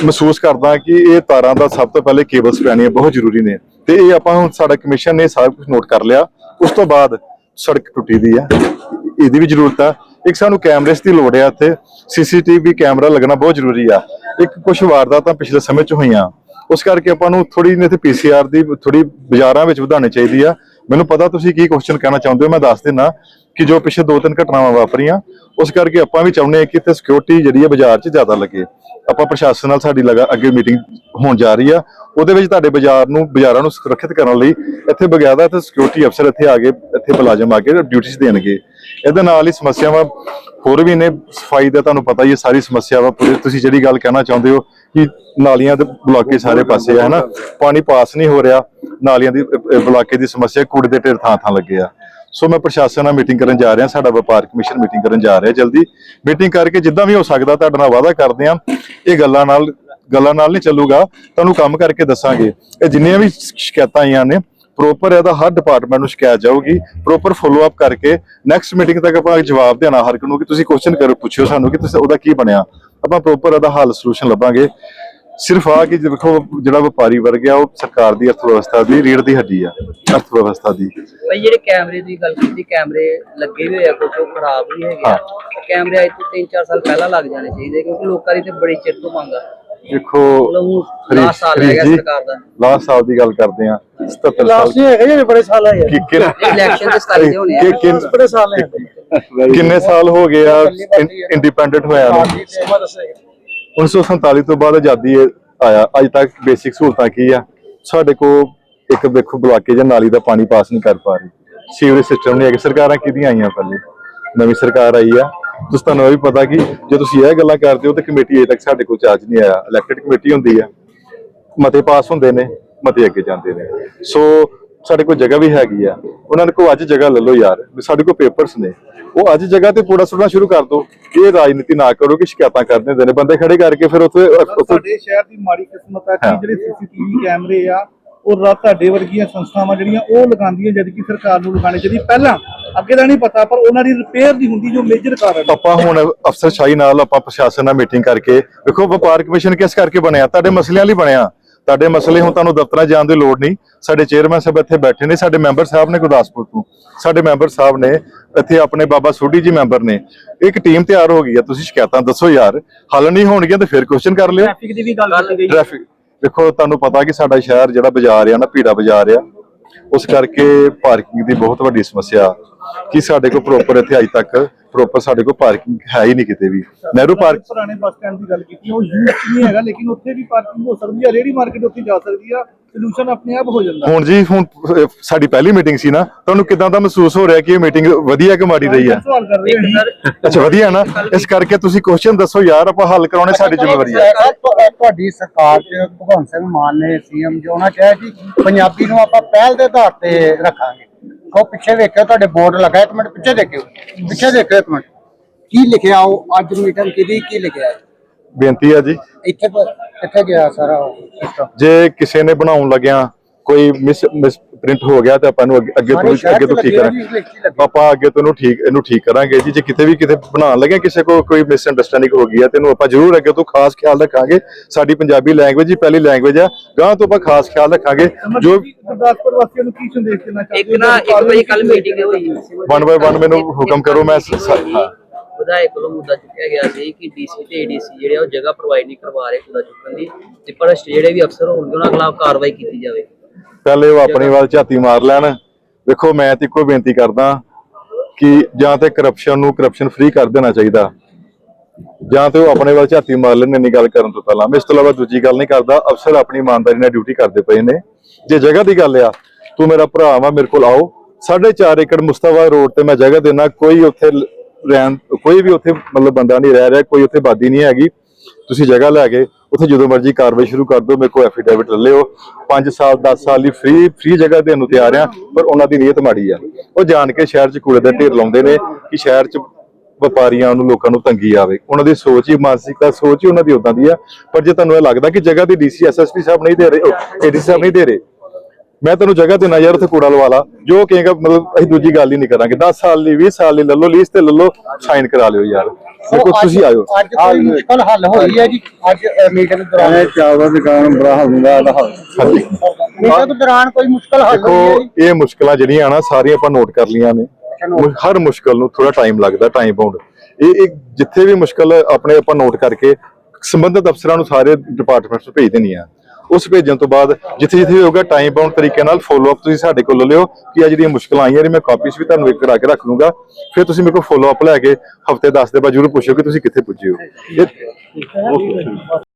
ਮਹਿਸੂਸ ਕਰਦਾ ਕਿ ਇਹ ਤਾਰਾਂ ਦਾ ਸਭ ਤੋਂ ਪਹਿਲੇ ਕੇਬਲਸ ਪੈਣੀਆਂ ਬਹੁਤ ਜ਼ਰੂਰੀ ਨੇ। ਤੇ ਇਹ ਆਪਾਂ ਹੁਣ ਸਾਡਾ ਕਮਿਸ਼ਨ ਨੇ ਸਾਰਾ ਕੁਝ ਨੋਟ ਕਰ ਲਿਆ। ਉਸ ਤੋਂ ਬਾਅਦ ਸੜਕ ਟੁੱਟੀ ਦੀ ਆ। ਇਹਦੀ ਵੀ ਜ਼ਰੂਰਤ ਆ। ਇੱਕ ਸਾਨੂੰ ਕੈਮਰੇਸ ਦੀ ਲੋੜ ਆ ਇੱਥੇ। ਸੀਸੀਟੀਵੀ ਕੈਮਰਾ ਲੱਗਣਾ ਬਹੁਤ ਜ਼ਰੂਰੀ ਆ। ਇੱਕ ਕੁਝ ਵਾਰਦਾਤਾਂ ਪਿਛਲੇ ਸਮੇਂ 'ਚ ਹੋਈਆਂ। ਉਸ ਕਰਕੇ ਆਪਾਂ ਨੂੰ ਥੋੜੀ ਜਿਹੀ ਇੱਥੇ ਪੀਸੀਆਰ ਦੀ ਥੋੜੀ ਬਾਜ਼ਾਰਾਂ ਵਿੱਚ ਵਧਾਉਣੀ ਚਾਹੀਦੀ ਆ। ਮੈਨੂੰ ਪਤਾ ਤੁਸੀਂ ਕੀ ਕੁਐਸਚਨ ਕਹਿਣਾ ਚਾਹੁੰਦੇ ਹੋ, ਮੈਂ ਦੱਸ ਦਿੰਦਾ ਕਿ ਜੋ ਪਿਛੇ ਦੋ ਤਿੰਨ ਘਟਨਾਵਾਂ ਵਾਪਰੀਆਂ, ਉਸ ਕਰਕੇ ਆਪਾਂ ਵੀ ਚਾਹੁੰਦੇ ਹਾਂ ਕਿ ਇੱਥੇ ਸਿਕਿਉਰਿਟੀ ਜਿਹੜੀ ਹੈ ਬਾਜ਼ਾਰ 'ਚ ਜ਼ਿਆਦਾ ਲੱਗੇ। ਆਪਾਂ ਪ੍ਰਸ਼ਾਸਨ ਨਾਲ ਸਾਡੀ ਲਗਾ, ਅੱਗੇ ਮੀਟਿੰਗ ਹੋਣ ਜਾ ਰਹੀ ਆ। ਉਹਦੇ ਵਿੱਚ ਤੁਹਾਡੇ ਬਾਜ਼ਾਰ ਨੂੰ, ਬਾਜ਼ਾਰਾਂ ਨੂੰ ਸੁਰੱਖਿਅਤ ਕਰਨ ਲਈ ਇੱਥੇ ਬਗਿਆਦਾ ਤੇ ਸਿਕਿਉਰਿਟੀ ਅਫਸਰ ਇੱਥੇ ਆ ਕੇ, ਇੱਥੇ ਮੁਲਾਜ਼ਮ ਆ ਕੇ ਡਿਊਟੀਆਂ ਦੇਣਗੇ। ਇਹਦੇ ਨਾਲ ਹੀ ਸਮੱਸਿਆਵਾਂ ਹੋਰ ਵੀ ਨੇ, ਸਫ਼ਾਈ ਦਾ ਤੁਹਾਨੂੰ ਪਤਾ ਹੀ ਹੈ, ਸਾਰੀ ਸਮੱਸਿਆ ਪੂਰੀ। ਤੁਸੀਂ ਜਿਹੜੀ ਗੱਲ ਕਹਿਣਾ ਚਾਹੁੰਦੇ ਹੋ ਕਿ ਨਾਲੀਆਂ ਦੇ ਬਲਾਕੇ ਸਾਰੇ ਪਾਸੇ ਆ, ਹਨਾ? ਪਾਣੀ ਪਾਸ ਨਹੀਂ ਹੋ ਰਿਹਾ, ਨਾਲੀਆਂ ਦੀ ਬਲਾਕੇ ਦੀ ਸਮੱਸਿਆ ਕੂੜੇ ਦੇ ਢੇਰ ਥਾਂ ਥਾਂ ਲੱਗੇ ਆ। ਸੋ ਮੈਂ ਪ੍ਰਸ਼ਾਸਨ ਨਾਲ ਮੀਟਿੰਗ ਕਰਨ ਜਾ ਰਿਹਾ, ਸਾਡਾ ਵਪਾਰ ਕਮਿਸ਼ਨ ਮੀਟਿੰਗ ਕਰਨ ਜਾ ਰਿਹਾ ਜਲਦੀ। ਮੀਟਿੰਗ ਕਰਕੇ ਜਿੱਦਾਂ ਵੀ ਹੋ ਸਕਦਾ, ਤੁਹਾਡੇ ਨਾਲ ਵਾਅਦਾ ਕਰਦੇ ਆ। ਇਹ ਗੱਲਾਂ ਨਾਲ ਗੱਲਾਂ ਨਾਲ ਨਹੀਂ ਚੱਲੂਗਾ। ਤੁਹਾਨੂੰ ਕੰਮ ਕਰਕੇ ਦੱਸਾਂਗੇ। ਇਹ ਜਿੰਨੀਆਂ ਵੀ ਸ਼ਿਕਾਇਤਾਂ ਆਈਆਂ ਨੇ ਪ੍ਰੋਪਰ ਇਹਦਾ ਹਰ ਡਿਪਾਰਟਮੈਂਟ ਨੂੰ ਸ਼ਿਕਾਇਤ ਜਾਊਗੀ ਪ੍ਰੋਪਰ ਫੋਲੋ ਅਪ ਕਰਕੇ ਨੈਕਸਟ ਮੀਟਿੰਗ ਤੱਕ ਆਪਾਂ ਜਵਾਬ ਦੇਣਾ ਹਰ ਇੱਕ ਨੂੰ ਕਿ ਤੁਸੀਂ ਕੁਐਸਚਨ ਕਰੋ ਪੁੱਛਿਓ ਸਾਨੂੰ ਕਿ ਤੁਸੀਂ ਉਹਦਾ ਕੀ ਬਣਿਆ। ਆਪਾਂ ਪ੍ਰੋਪਰ ਇਹਦਾ ਹੱਲ ਸੋਲੂਸ਼ਨ ਲੱਭਾਂਗੇ। ਸਿਰਫ ਆ ਕਿ ਦੇਖੋ ਜਿਹੜਾ ਵਪਾਰੀ ਵਰਗ ਆ ਉਹ ਸਰਕਾਰ ਦੀ ਅਰਥ ਵਿਵਸਥਾ ਦੀ ਰੀੜ ਦੀ ਹੱਡੀ ਆ ਅਰਥ ਵਿਵਸਥਾ ਦੀ। ਭਾਈ ਜਿਹੜੇ ਕੈਮਰੇ ਦੀ ਗੱਲ ਕੀਤੀ ਕੈਮਰੇ ਲੱਗੇ ਹੋਏ ਆ ਕੁਝ ਉਹ ਖਰਾਬ ਵੀ ਹੈਗੇ ਆ। ਕੈਮਰੇ ਅੱਜ ਤੋਂ 3-4 ਸਾਲ ਪਹਿਲਾਂ ਲੱਗ ਜਾਣੇ ਚਾਹੀਦੇ ਕਿਉਂਕਿ ਲੋਕਾਂ ਦੀ ਤੇ ਬੜੀ ਚਿਰ ਤੋਂ ਮੰਗ ਆ। ਦੇਖੋ ਲਾਸਟ ਸਾਲ ਹੈਗਾ ਸਰਕਾਰ ਦਾ। ਲਾਸਟ ਸਾਲ ਦੀ ਗੱਲ ਕਰਦੇ ਆ 77 ਸਾਲ ਹੈਗੇ ਜਿਹੜੇ ਬੜੇ ਸਾਲ ਹੈ ਕਿ ਕਿ- ਇਲੈਕਸ਼ਨ ਦੇ ਸਤਾਈ ਦੇ ਹੋਣੇ ਆ। ਕਿ- ਬੜੇ ਸਾਲ ਹੈ ਕਿੰਨੇ ਸਾਲ ਹੋ ਗਏ ਆ ਇੰਡੀਪੈਂਡੈਂਟ ਹੋਇਆ ਨੂੰ? 1947 ਤੋਂ ਬਾਅਦ ਆਜ਼ਾਦੀ ਆਇਆ। ਅੱਜ ਤੱਕ ਬੇਸਿਕ ਸਹੂਲਤਾਂ ਕੀ ਆ? ਸਾਡੇ ਕੋ ਇੱਕ ਵੇਖੋ ਬਲਾਕੇ ਜਾਂ ਨਾਲੀ ਦਾ ਪਾਣੀ ਪਾਸ ਨਹੀਂ ਕਰ ਪਾ ਰਹੀ। ਸੀਵਰੇਜ ਸਿਸਟਮ ਨਹੀਂ ਹੈਗੇ। ਸਰਕਾਰਾਂ ਕਿਹਦੀਆਂ ਆਈਆਂ ਪਹਿਲੇ? ਨਵੀਂ ਸਰਕਾਰ ਆਈ ਆ। ਤੁਸੀਂ ਤੁਹਾਨੂੰ ਇਹ ਵੀ ਪਤਾ ਕਿ ਜੇ ਤੁਸੀਂ ਇਹ ਗੱਲਾਂ ਕਰਦੇ ਹੋ ਤੇ ਕਮੇਟੀ ਅਜੇ ਤੱਕ ਸਾਡੇ ਕੋਲ ਚਾਰਜ ਨਹੀਂ ਆਇਆ। ਇਲੈਕਟਡ ਕਮੇਟੀ ਹੁੰਦੀ ਆ। ਮਤੇ ਪਾਸ ਹੁੰਦੇ ਨੇ ਮਤੇ ਅੱਗੇ ਜਾਂਦੇ ਨੇ। ਸੋ ਸਾਡੇ ਕੋਲ ਜਗ੍ਹਾ ਵੀ ਹੈਗੀ ਆ। ਉਹਨਾਂ ਨੇ ਕੋ ਅੱਜ ਜਗ੍ਹਾ ਲੈ ਲਓ ਯਾਰ। ਸਾਡੇ ਕੋਲ ਪੇਪਰਸ ਨੇ। ਉਹ ਅੱਜ ਜਗ੍ਹਾ ਤੇ ਪੂਰਾ ਸੁਣਨਾ ਸ਼ੁਰੂ ਕਰ ਦਿਓ ਇਹ ਰਾਜਨੀਤੀ ਨਾ ਕਰੋ ਕਿ ਸ਼ਿਕਾਇਤਾਂ ਕਰ ਦਿੰਦੇ ਨੇ। ਬੰਦੇ ਖੜੇ ਕਰਕੇ ਫਿਰ ਉੱਥੇ ਸਾਡੇ ਸ਼ਹਿਰ ਦੀ ਮਾੜੀ ਕਿਸਮਤ ਆ ਕਿ ਹਾਂ। ਜਿਹੜੇ ਸੀਸੀਟੀਵੀ ਕੈਮਰੇ ਆ ਉਹ ਰਾਤ ਤੁਹਾਡੇ ਵਰਗੀਆਂ ਸੰਸਥਾਵਾਂ ਜਿਹੜੀਆਂ ਉਹ ਲਗਾਉਂਦੀਆਂ ਜਦ ਕਿ ਸਰਕਾਰ ਨੂੰ ਲਗਾਉਣੇ ਚਾਹੀਦੀ। ਪਹਿਲਾਂ ਅੱਗੇ ਦਾ ਨਹੀਂ ਪਤਾ ਪਰ ਉਹਨਾਂ ਦੀ ਰਿਪੇਅਰ ਦੀ ਹੁੰਦੀ ਜੋ ਮੇਜਰ ਕਾਰਨ। ਆਪਾਂ ਹੁਣ ਅਫਸਰਸ਼ਾਹੀ ਨਾਲ ਆਪਾਂ ਪ੍ਰਸ਼ਾਸਨ ਨਾਲ ਮੀਟਿੰਗ ਕਰਕੇ ਵੇਖੋ ਵਪਾਰ ਕਮਿਸ਼ਨ ਕਿਸ ਕਰਕੇ ਬਣਿਆ? ਤੁਹਾਡੇ ਮਸਲਿਆਂ ਲਈ ਬਣਿਆ। ਤੁਹਾਡੇ ਮਸਲੇ ਹੁਣ ਤੁਹਾਨੂੰ ਦਫ਼ਤਰਾਂ ਜਾਣ ਦੀ ਲੋੜ ਨਹੀਂ। ਸਾਡੇ ਚੇਅਰਮੈਨ ਸਾਹਿਬ ਇੱਥੇ ਬੈਠੇ ਨੇ ਸਾਡੇ ਮੈਂਬਰ ਸਾਹਿਬ ਨੇ ਗੁਰਦਾਸਪੁਰ ਤੋਂ। ਸਾਡੇ ਮੈਂਬਰ ਸਾਹਿਬ ਨੇ ਇੱਥੇ ਆਪਣੇ ਬਾਬਾ ਸੋਢੀ ਜੀ ਮੈਂਬਰ ਨੇ। ਇੱਕ ਟੀਮ ਤਿਆਰ ਹੋ ਗਈ ਹੈ ਤੁਸੀਂ ਸ਼ਿਕਾਇਤਾਂ ਦੱਸੋ ਯਾਰ। ਹੱਲ ਨਹੀਂ ਹੋਣਗੀਆਂ ਤੇ ਫਿਰ ਕੁਐਸਚਨ ਕਰ ਲਿਓ। ਟ੍ਰੈਫਿਕ ਦੀ ਵੀ ਗੱਲ ਕੀਤੀ ਗਈ ਟ੍ਰੈਫਿਕ ਦੇਖੋ, ਤੁਹਾਨੂੰ ਪਤਾ ਕਿ ਸਾਡਾ ਸ਼ਹਿਰ ਜਿਹੜਾ ਬਾਜ਼ਾਰ ਆ ਨਾ, ਭੀੜਾ ਬਾਜ਼ਾਰ ਆ, ਉਸ ਕਰਕੇ ਪਾਰਕਿੰਗ ਦੀ ਬਹੁਤ ਵੱਡੀ ਸਮੱਸਿਆ ਕਿ ਸਾਡੇ ਕੋਲ ਪ੍ਰੋਪਰ ਇੱਥੇ ਅਜ ਤੱਕ ਪ੍ਰੋਪਰ ਸਾਡੇ ਕੋਲ ਪਾਰਕਿੰਗ ਹੈ ਹੀ ਨਹੀਂ ਕਿਤੇ ਵੀ। ਨਹਿਰੂ ਪਾਰਕ ਪੁਰਾਣੇ ਬੱਸ ਸਟੈਂਡ ਦੀ ਗੱਲ ਕੀਤੀ ਉਹ ਯੂਜ਼ ਨਹੀਂ ਹੈਗਾ ਲੇਕਿਨ ਉੱਥੇ ਵੀ ਪਾਰਕਿੰਗ ਹੋ ਸਕਦੀ ਆ ਰੇੜੀ ਮਾਰਕੀਟ ਉੱਥੇ ਜਾ ਸਕਦੀ ਆ ਸੋਲੂਸ਼ਨ ਆਪਣੇ ਆਪ ਹੋ ਜਾਂਦਾ। ਹੁਣ ਜੀ ਹੁਣ ਸਾਡੀ ਪਹਿਲੀ ਮੀਟਿੰਗ ਸੀ ਨਾ ਤੁਹਾਨੂੰ ਕਿਦਾਂ ਦਾ ਮਹਿਸੂਸ ਹੋ ਰਿਹਾ ਕਿ ਇਹ ਮੀਟਿੰਗ ਵਧੀਆ ਕਿ ਮਾੜੀ ਰਹੀ ਆ? ਸਵਾਲ ਕਰ ਰਹੇ ਇੱਕ ਹਾਂ। ਸਰ ਅੱਛਾ ਵਧੀਆ ਨਾ? ਇਸ ਕਰਕੇ ਤੁਸੀਂ ਕੁਐਸਚਨ ਦੱਸੋ ਯਾਰ ਆਪਾਂ ਹੱਲ ਕਰਾਉਣੇ ਸਾਡੀ ਜ਼ਿੰਮੇਵਾਰੀ ਹੈ ਤੁਹਾਡੀ ਸਰਕਾਰ ਚ ਭਗਵੰਤ ਸਿੰਘ ਮਾਨ ਨੇ ਸੀਐਮ ਜੋ ਉਹਨਾਂ ਕਿਹਾ ਕਿ ਪੰਜਾਬੀ ਨੂੰ ਆਪਾਂ ਪਹਿਲ ਦੇ ਆਧਾਰ ਤੇ ਰੱਖਾਂਗੇ। ਉਹ ਪਿੱਛੇ ਵੇਖਿਓ ਤੁਹਾਡੇ ਬੋਰਡ ਲੱਗਾ ਇੱਕ ਮਿੰਟ ਪਿੱਛੇ ਦੇਖਿਓ। ਪਿੱਛੇ ਦੇਖਿਓ ਇੱਕ ਮਿੰਟ। ਕੀ ਲਿਖਿਆ ਉਹ? ਅੱਜ ਮੀਟਿੰਗ ਕਿਹਦੀ ਕੀ ਲਿਖਿਆ ਬੇਨਤੀ ਹੈ ਜੀ। ਇੱਥੇ ਕਿੱਥੇ ਗਿਆ ਸਾਰਾ ਉਹ। system? ਜੇ ਕਿਸੇ ਨੇ ਬਣਾਉਣ ਲੱਗਿਆ ਕੋਈ ਮਿਸ ਮਿਸ ਪ੍ਰਿੰਟ ਹੋ ਗਿਆ ਤੇ ਆਪਾਂ ਨੂੰ ਅੱਗੇ ਤੋਂ ਅੱਗੇ ਤੋਂ ਠੀਕ ਕਰਾਂਗੇ। ਆਪਾਂ ਅੱਗੇ ਤੋਂ ਇਹਨੂੰ ਠੀਕ ਇਹਨੂੰ ਠੀਕ ਕਰਾਂਗੇ ਜੀ। ਜੇ ਕਿਤੇ ਵੀ ਕਿਤੇ ਬਣਾਉਣ ਲੱਗੇ ਕਿਸੇ ਕੋ ਕੋਈ ਮਿਸ ਅੰਡਰਸਟੈਂਡਿੰਗ ਹੋ ਗਈ ਹੈ ਤੇ ਇਹਨੂੰ ਆਪਾਂ ਜ਼ਰੂਰ ਅੱਗੇ ਤੋਂ ਖਾਸ ਖਿਆਲ ਰੱਖਾਂਗੇ। ਸਾਡੀ ਪੰਜਾਬੀ ਲੈਂਗੁਏਜ ਹੀ ਪਹਿਲੀ ਲੈਂਗੁਏਜ ਆ। ਗਾਂ ਤੋਂ ਆਪਾਂ ਖਾਸ ਖਿਆਲ ਰੱਖਾਂਗੇ। ਜੋ ਗੁਰਦਾਸਪੁਰ ਵਾਸੀਆਂ ਨੂੰ ਕੀ ਸੰਦੇਸ਼ ਦੇਣਾ ਚਾਹੁੰਦੇ ਇੱਕ ਨਾ ਇੱਕ ਵਜੇ ਕੱਲ ਮੀਟਿੰਗ ਹੋਈ ਵਨ ਬਾਏ ਵਨ ਮੈਨੂੰ ਹੁਕਮ ਕਰੋ ਮੈਂ ਵਿਧਾਇਕ ਵੱਲੋਂ ਮੁੱਦਾ ਚੁੱਕਿਆ ਗਿਆ ਸੀ ਕਿ ਡੀਸੀ ਤੇ ਏਡੀਸੀ ਜਿਹੜੇ ਉਹ ਜਗ੍ਹਾ ਪ੍ਰੋਵਾਈਡ ਨਹੀਂ ਕਰਵਾ ਰਹੇ ਮੁੱਦਾ ਚੁੱਕਣ ਦੀ। ਤੇ ਪਰ ਜਿਹੜੇ ਵੀ ਅਫਸਰ ਹੋਣਗੇ ਉਹਨਾਂ ਖਿਲਾਫ ਕਾਰਵਾਈ ਕੀਤੀ ਜਾਵੇ। ਪਹਿਲੇ ਉਹ ਆਪਣੀ ਵੱਲ ਝਾਤੀ ਮਾਰ ਲੈਣ। ਵੇਖੋ, ਮੈਂ ਤੇ ਇੱਕੋ ਬੇਨਤੀ ਕਰਦਾ ਕਿ ਜਾਂ ਤੇ ਕਰਪਸ਼ਨ ਨੂੰ ਕਰਪਸ਼ਨ ਫ੍ਰੀ ਕਰ ਦੇਣਾ ਚਾਹੀਦਾ। ਜਾਂ ਤੇ ਉਹ ਆਪਣੇ ਵੱਲ ਝਾਤੀ ਮਾਰ ਲੈਣ, ਇੰਨੀ ਗੱਲ ਕਰਨ ਤੋਂ ਪਹਿਲਾਂ। ਮੈਂ ਇਸ ਤੋਂ ਇਲਾਵਾ ਦੂਜੀ ਗੱਲ ਨਹੀਂ ਕਰਦਾ। ਅਫਸਰ ਆਪਣੀ ਇਮਾਨਦਾਰੀ ਨਾਲ ਡਿਊਟੀ ਕਰਦੇ ਪਏ ਨੇ। ਜੇ ਜਗ੍ਹਾ ਦੀ ਗੱਲ ਆ, ਤੂੰ ਮੇਰਾ ਭਰਾ ਵਾ, ਮੇਰੇ ਕੋਲ ਆਓ। 4.5 ਏਕੜ ਮੁਸਤਾਫਾ ਰੋਡ ਤੇ ਮੈਂ ਜਗ੍ਹਾ ਦੇਣਾ। ਕੋਈ ਉੱਥੇ ਰਹਿਣ, ਕੋਈ ਵੀ ਉੱਥੇ ਮਤਲਬ ਬੰਦਾ ਨਹੀਂ ਰਹਿ ਰਿਹਾ, ਕੋਈ ਉੱਥੇ ਬਾਦੀ ਨਹੀਂ ਹੈਗੀ। ਤੁਸੀਂ ਜਗ੍ਹਾ ਲੈ ਕੇ ਉੱਥੇ ਜਦੋਂ ਮਰਜ਼ੀ ਕਾਰਵਾਈ ਸ਼ੁਰੂ ਕਰ ਦਿਓ, ਮੇਰੇ ਕੋਲ ਐਫੀਡੇਵਿਟ ਲੈ ਲਿਓ। 5 ਸਾਲ 10 ਸਾਲ ਦੀ ਫ੍ਰੀ ਫ੍ਰੀ ਜਗ੍ਹਾ ਦੇਣ ਨੂੰ ਤਿਆਰ ਆ, ਪਰ ਉਹਨਾਂ ਦੀ ਨੀਅਤ ਮਾੜੀ ਆ। ਉਹ ਜਾਣ ਕੇ ਸ਼ਹਿਰ 'ਚ ਕੂੜੇ ਦਾ ਢੇਰ ਲਾਉਂਦੇ ਨੇ ਕਿ ਸ਼ਹਿਰ 'ਚ ਵਪਾਰੀਆਂ ਨੂੰ, ਲੋਕਾਂ ਨੂੰ ਤੰਗੀ ਆਵੇ। ਉਹਨਾਂ ਦੀ ਸੋਚ ਹੀ, ਮਾਨਸਿਕਤਾ, ਸੋਚ ਹੀ ਉਹਨਾਂ ਦੀ ਉਦਾਂ ਦੀ ਆ। ਪਰ ਜੇ ਤੁਹਾਨੂੰ ਇਹ ਲੱਗਦਾ ਕਿ ਜਗ੍ਹਾ ਦੀ ਡੀਸੀ ਐਸਐਸਪੀ ਸਾਹਿਬ ਨਹੀਂ ਦੇ ਰਹੇ ਏਡੀ ਸਾਹਿਬ ਨਹੀਂ ਦੇ ਰਹੇ ਮੈਂ ਤੈਨੂੰ ਜਗ੍ਹਾ ਦੇਣਾ ਯਾਰ ਉੱਥੇ ਕੂੜਾ ਲਵਾ ਲਾ। ਜੋ ਕਹੇਗਾ ਮਤਲਬ ਅਸੀਂ ਦੂਜੀ ਗੱਲ ਹੀ ਨਹੀਂ ਕਰਾਂਗੇ। 10 ਸਾਲ ਲਈ 20 ਸਾਲ ਲਈ ਲੈ ਲਓ ਲੀਜ਼ ਤੇ ਲੈ ਲਓ ਸਾਈਨ ਕਰਾ ਲਿਓ ਯਾਰ। ਦੇਖੋ ਤੁਸੀਂ ਆਇਓ। ਅੱਜ ਕੋਈ ਮੁਸ਼ਕਲ ਹੱਲ ਹੋਈ ਹੈ ਜੀ। ਅੱਜ ਮੀਟਿੰਗ ਦੌਰਾਨ। ਚਾਵਲ ਦੁਕਾਨ ਬੜਾ ਹੁੰਦਾ ਹਾਂਜੀ। ਮੀਟਿੰਗ ਦੌਰਾਨ ਕੋਈ ਮੁਸ਼ਕਲ ਹੱਲ ਹੋਈ ਇਹ ਜਿਹੜੀਆਂ ਨਾ ਸਾਰੀਆਂ ਆਪਾਂ ਨੋਟ ਕਰ ਲਈਆਂ ਨੇ। ਮੁ- ਹਰ ਮੁਸ਼ਕਲ ਨੂੰ ਥੋੜਾ ਟਾਈਮ ਲੱਗਦਾ ਟਾਈਮ ਬਾਉਂਡ ਇਹ ਇੱਕ ਜਿੱਥੇ ਵੀ ਮੁਸ਼ਕਲ ਆਪਣੇ ਆਪਾਂ ਨੋਟ ਕਰਕੇ ਸੰਬੰਧਿਤ ਅਫਸਰਾਂ ਨੂੰ ਸਾਰੇ ਡਿਪਾਰਟਮੈਂਟਸ ਨੂੰ ਭੇਜ ਦੇਣੀ ਆ। ਉਸ ਭੇਜਣ ਤੋਂ ਬਾਅਦ ਜਿੱਥੇ ਜਿੱਥੇ ਵੀ ਹੋਊਗਾ ਟਾਈਮ ਬਾਉਂਡ ਤਰੀਕੇ ਨਾਲ ਫੋਲੋ ਅਪ ਤੁਸੀਂ ਸਾਡੇ ਕੋਲ ਲਿਓ ਕਿ ਆ ਜਿਹੜੀਆਂ ਮੁਸ਼ਕਲਾਂ ਆਈਆਂ ਨੇ, ਮੈਂ ਕਾਪੀਸ ਵੀ ਤੁਹਾਨੂੰ ਇੱਕ ਕਰਾ ਕੇ ਰੱਖ ਲੂੰਗਾ। ਫਿਰ ਤੁਸੀਂ ਮੇਰੇ ਕੋਲ ਫੋਲੋ ਅਪ ਲੈ ਕੇ ਹਫ਼ਤੇ 10 ਦੇ ਬਾਅਦ ਜਰੂਰ ਪੁੱਛੋ ਕਿ ਤੁਸੀਂ ਕਿੱਥੇ ਪੁੱਜੇ ਹੋ।